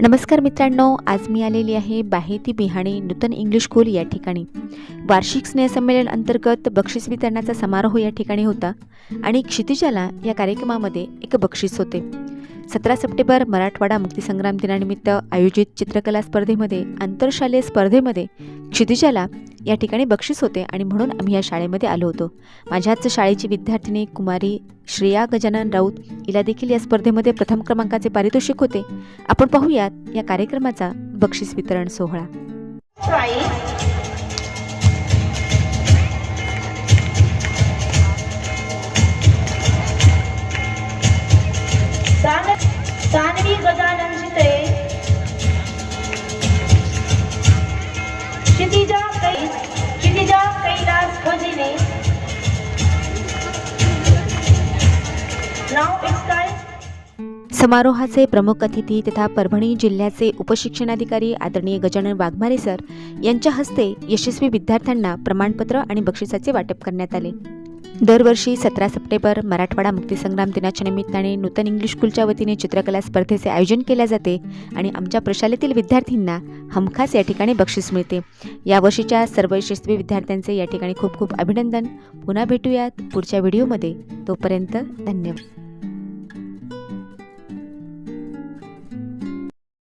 नमस्कार मित्रांनो आज मी आलेली आहे बाहेती बिहाणी नूतन इंग्लिश स्कूल या ठिकाणी. वार्षिक स्नेहसंमेलन अंतर्गत बक्षीस वितरणाचा समारोह या ठिकाणी होता आणि क्षितिजाला या कार्यक्रमामध्ये एक बक्षीस होते. सतरा सप्टेंबर मराठवाडा मुक्तीसंग्राम दिनानिमित्त आयोजित चित्रकला स्पर्धेमध्ये आंतरशालेय स्पर्धेमध्ये क्षितिजाला या ठिकाणी बक्षीस होते आणि म्हणून आम्ही या शाळेमध्ये आलो होतो. माझ्याच शाळेची विद्यार्थिनी कुमारी श्रेया गजानन राऊत हिला देखील या स्पर्धेमध्ये प्रथम क्रमांकाचे पारितोषिक होते. आपण पाहूयात या कार्यक्रमाचा बक्षीस वितरण सोहळा. सानवी गजानन समारोहाचे प्रमुख अतिथी तथा परभणी जिल्ह्याचे उपशिक्षणाधिकारी आदरणीय गजानन वाघमारे सर यांच्या हस्ते यशस्वी विद्यार्थ्यांना प्रमाणपत्र आणि बक्षिसाचे वाटप करण्यात आले. दरवर्षी सतरा सप्टेंबर मराठवाडा मुक्तीसंग्राम दिनाच्या निमित्ताने नूतन इंग्लिश स्कूलच्या वतीने चित्रकला स्पर्धेचे आयोजन केले जाते आणि आमच्या प्रशालेतील विद्यार्थ्यांना हमखास या ठिकाणी बक्षीस मिळते. यावर्षीच्या सर्व यशस्वी विद्यार्थ्यांचे या ठिकाणी खूप खूप अभिनंदन. पुन्हा भेटूयात पुढच्या व्हिडिओमध्ये. तोपर्यंत धन्यवाद.